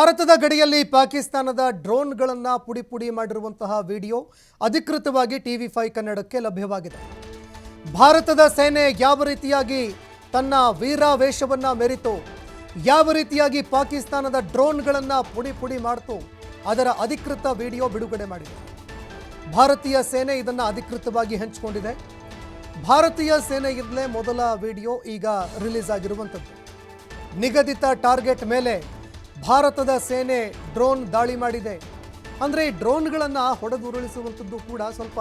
ಭಾರತದ ಗಡಿಯಲ್ಲಿ ಪಾಕಿಸ್ತಾನದ ಡ್ರೋನ್ಗಳನ್ನು ಪುಡಿ ಪುಡಿ ಮಾಡಿರುವಂತಹ ವಿಡಿಯೋ ಅಧಿಕೃತವಾಗಿ ಟಿವಿ ಫೈವ್ ಕನ್ನಡಕ್ಕೆ ಲಭ್ಯವಾಗಿದೆ. ಭಾರತದ ಸೇನೆ ಯಾವ ರೀತಿಯಾಗಿ ತನ್ನ ವೀರಾವೇಶವನ್ನು ಮೆರಿತು, ಯಾವ ರೀತಿಯಾಗಿ ಪಾಕಿಸ್ತಾನದ ಡ್ರೋನ್ಗಳನ್ನು ಪುಡಿ ಪುಡಿ ಮಾಡಿತು, ಅದರ ಅಧಿಕೃತ ವಿಡಿಯೋ ಬಿಡುಗಡೆ ಮಾಡಿದೆ. ಭಾರತೀಯ ಸೇನೆ ಇದನ್ನು ಅಧಿಕೃತವಾಗಿ ಹಂಚಿಕೊಂಡಿದೆ. ಭಾರತೀಯ ಸೇನೆಯಿಂದಲೇ ಮೊದಲ ವಿಡಿಯೋ ಈಗ ರಿಲೀಸ್ ಆಗಿರುವಂಥದ್ದು ನಿಗದಿತ ಟಾರ್ಗೆಟ್ ಮೇಲೆ ಭಾರತದ ಸೇನೆ ಡ್ರೋನ್ ದಾಳಿ ಮಾಡಿದೆ. ಅಂದರೆ ಈ ಡ್ರೋನ್ಗಳನ್ನು ಹೊಡೆದುರುಳಿಸುವಂಥದ್ದು ಕೂಡ ಸ್ವಲ್ಪ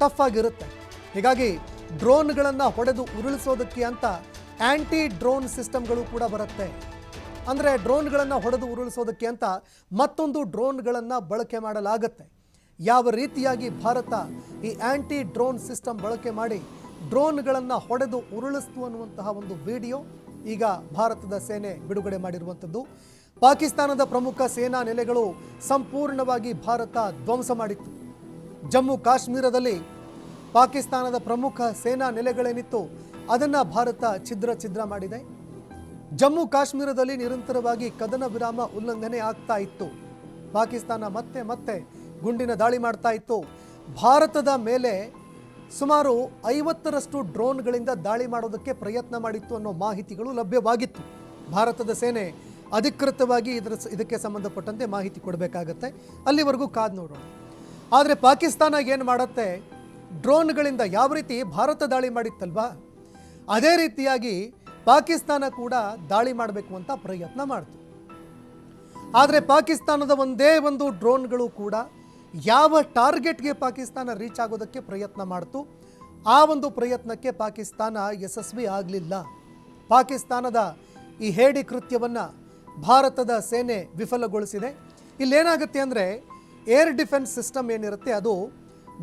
ಟಫ್ ಆಗಿರುತ್ತೆ. ಹೀಗಾಗಿ ಡ್ರೋನ್ಗಳನ್ನು ಹೊಡೆದು ಉರುಳಿಸೋದಕ್ಕೆ ಅಂತ ಆ್ಯಂಟಿ ಡ್ರೋನ್ ಸಿಸ್ಟಮ್ಗಳು ಕೂಡ ಬರುತ್ತೆ. ಅಂದರೆ ಡ್ರೋನ್ಗಳನ್ನು ಹೊಡೆದು ಉರುಳಿಸೋದಕ್ಕೆ ಅಂತ ಮತ್ತೊಂದು ಡ್ರೋನ್ಗಳನ್ನು ಬಳಕೆ ಮಾಡಲಾಗತ್ತೆ. ಯಾವ ರೀತಿಯಾಗಿ ಭಾರತ ಈ ಆ್ಯಂಟಿ ಡ್ರೋನ್ ಸಿಸ್ಟಮ್ ಬಳಕೆ ಮಾಡಿ ಡ್ರೋನ್ಗಳನ್ನು ಹೊಡೆದು ಉರುಳಿಸ್ತು ಅನ್ನುವಂತಹ ಒಂದು ವಿಡಿಯೋ ಈಗ ಭಾರತದ ಸೇನೆ ಬಿಡುಗಡೆ ಮಾಡಿರುವಂಥದ್ದು. ಪಾಕಿಸ್ತಾನದ ಪ್ರಮುಖ ಸೇನಾ ನೆಲೆಗಳು ಸಂಪೂರ್ಣವಾಗಿ ಭಾರತ ಧ್ವಂಸ ಮಾಡಿತ್ತು. ಜಮ್ಮು ಕಾಶ್ಮೀರದಲ್ಲಿ ಪಾಕಿಸ್ತಾನದ ಪ್ರಮುಖ ಸೇನಾ ನೆಲೆಗಳೇನಿತ್ತು ಅದನ್ನು ಭಾರತ ಛಿದ್ರ ಛಿದ್ರ ಮಾಡಿದೆ. ಜಮ್ಮು ಕಾಶ್ಮೀರದಲ್ಲಿ ನಿರಂತರವಾಗಿ ಕದನ ವಿರಾಮ ಉಲ್ಲಂಘನೆ ಆಗ್ತಾ ಇತ್ತು. ಪಾಕಿಸ್ತಾನ ಮತ್ತೆ ಮತ್ತೆ ಗುಂಡಿನ ದಾಳಿ ಮಾಡ್ತಾ ಇತ್ತು. ಭಾರತದ ಮೇಲೆ ಸುಮಾರು ಐವತ್ತರಷ್ಟು ಡ್ರೋನ್ಗಳಿಂದ ದಾಳಿ ಮಾಡೋದಕ್ಕೆ ಪ್ರಯತ್ನ ಮಾಡಿತ್ತು ಅನ್ನೋ ಮಾಹಿತಿಗಳು ಲಭ್ಯವಾಗಿತ್ತು. ಭಾರತದ ಸೇನೆ ಅಧಿಕೃತವಾಗಿ ಇದರ ಇದಕ್ಕೆ ಸಂಬಂಧಪಟ್ಟಂತೆ ಮಾಹಿತಿ ಕೊಡಬೇಕಾಗತ್ತೆ. ಅಲ್ಲಿವರೆಗೂ ಕಾದು ನೋಡೋಣ. ಆದರೆ ಪಾಕಿಸ್ತಾನ ಏನು ಮಾಡುತ್ತೆ? ಡ್ರೋನ್ಗಳಿಂದ ಯಾವ ರೀತಿ ಭಾರತ ದಾಳಿ ಮಾಡಿತ್ತಲ್ವಾ? ಅದೇ ರೀತಿಯಾಗಿ ಪಾಕಿಸ್ತಾನ ಕೂಡ ದಾಳಿ ಮಾಡಬೇಕು ಅಂತ ಪ್ರಯತ್ನ ಮಾಡ್ತು. ಆದರೆ ಪಾಕಿಸ್ತಾನದ ಒಂದೇ ಒಂದು ಡ್ರೋನ್ಗಳು ಕೂಡ ಯಾವ ಟಾರ್ಗೆಟ್ಗೆ ಪಾಕಿಸ್ತಾನ ರೀಚ್ ಆಗೋದಕ್ಕೆ ಪ್ರಯತ್ನ ಮಾಡ್ತು? ಆ ಒಂದು ಪ್ರಯತ್ನಕ್ಕೆ ಪಾಕಿಸ್ತಾನ ಯಶಸ್ವಿ ಆಗಲಿಲ್ಲ. ಪಾಕಿಸ್ತಾನದ ಈ ಹೇಡಿ ಕೃತ್ಯವನ್ನು ಭಾರತದ ಸೇನೆ ವಿಫಲಗೊಳಿಸಿದೆ. ಇಲ್ಲೇನಾಗುತ್ತೆ ಅಂದರೆ, ಏರ್ ಡಿಫೆನ್ಸ್ ಸಿಸ್ಟಮ್ ಏನಿರುತ್ತೆ, ಅದು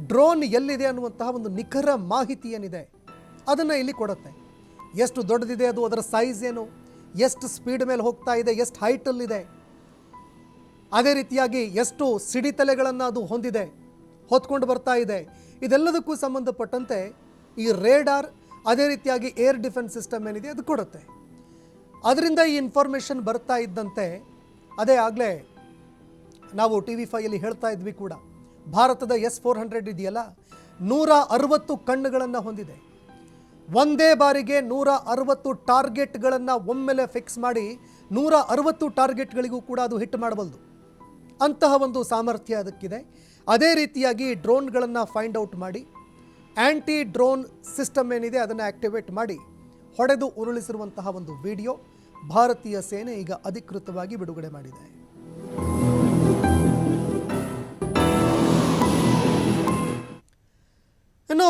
ಡ್ರೋನ್ ಎಲ್ಲಿದೆ ಅನ್ನುವಂತಹ ಒಂದು ನಿಖರ ಮಾಹಿತಿ ಏನಿದೆ, ಅದನ್ನು ಇಲ್ಲಿ ಕೊಡುತ್ತೆ. ಎಷ್ಟು ದೊಡ್ಡದಿದೆ ಅದು, ಅದರ ಸೈಜ್ ಏನು? ಎಷ್ಟು ಸ್ಪೀಡ್ ಮೇಲೆ ಹೋಗ್ತಾ ಇದೆ? ಎಷ್ಟು ಹೈಟಲ್ಲಿದೆ ಅದೇ ರೀತಿಯಾಗಿ ಎಷ್ಟು ಸಿಡಿತಲೆಗಳನ್ನು ಅದು ಹೊಂದಿದೆ, ಹೊತ್ಕೊಂಡು ಬರ್ತಾ ಇದೆ. ಇದೆಲ್ಲದಕ್ಕೂ ಸಂಬಂಧಪಟ್ಟಂತೆ ಈ ರೇಡಾರ್, ಅದೇ ರೀತಿಯಾಗಿ ಏರ್ ಡಿಫೆನ್ಸ್ ಸಿಸ್ಟಮ್ ಏನಿದೆ ಅದು ಕೊಡುತ್ತೆ. ಅದರಿಂದ ಈ ಇನ್ಫಾರ್ಮೇಷನ್ ಬರ್ತಾ ಇದ್ದಂತೆ, ಅದೇ ಆಗಲೇ ನಾವು ಟಿ ವಿ ಫೈಯಲ್ಲಿ ಹೇಳ್ತಾ ಇದ್ವಿ ಕೂಡ. ಭಾರತದ ಎಸ್ ಫೋರ್ ಹಂಡ್ರೆಡ್ ಇದೆಯಲ್ಲ ನೂರ ಅರವತ್ತು ಕಣ್ಣುಗಳನ್ನು ಹೊಂದಿದೆ. ಒಂದೇ ಬಾರಿಗೆ ನೂರ ಅರವತ್ತು ಟಾರ್ಗೆಟ್ಗಳನ್ನು ಒಮ್ಮೆಲೆ ಫಿಕ್ಸ್ ಮಾಡಿ ನೂರ ಅರವತ್ತು ಟಾರ್ಗೆಟ್ಗಳಿಗೂ ಕೂಡ ಅದು ಹಿಟ್ ಮಾಡಬಲ್ದು. ಅಂತಹ ಒಂದು ಸಾಮರ್ಥ್ಯ ಅದಕ್ಕಿದೆ. ಅದೇ ರೀತಿಯಾಗಿ ಡ್ರೋನ್ಗಳನ್ನು ಫೈಂಡ್ ಔಟ್ ಮಾಡಿ ಆ್ಯಂಟಿ ಡ್ರೋನ್ ಸಿಸ್ಟಮ್ ಏನಿದೆ ಅದನ್ನು ಆ್ಯಕ್ಟಿವೇಟ್ ಮಾಡಿ, ಹೊಡೆದು ಉರುಳಿಸಿರುವಂತಹ ಒಂದು ವಿಡಿಯೋ ಭಾರತೀಯ ಸೇನೆ ಈಗ ಅಧಿಕೃತವಾಗಿ ಬಿಡುಗಡೆ ಮಾಡಿದೆ.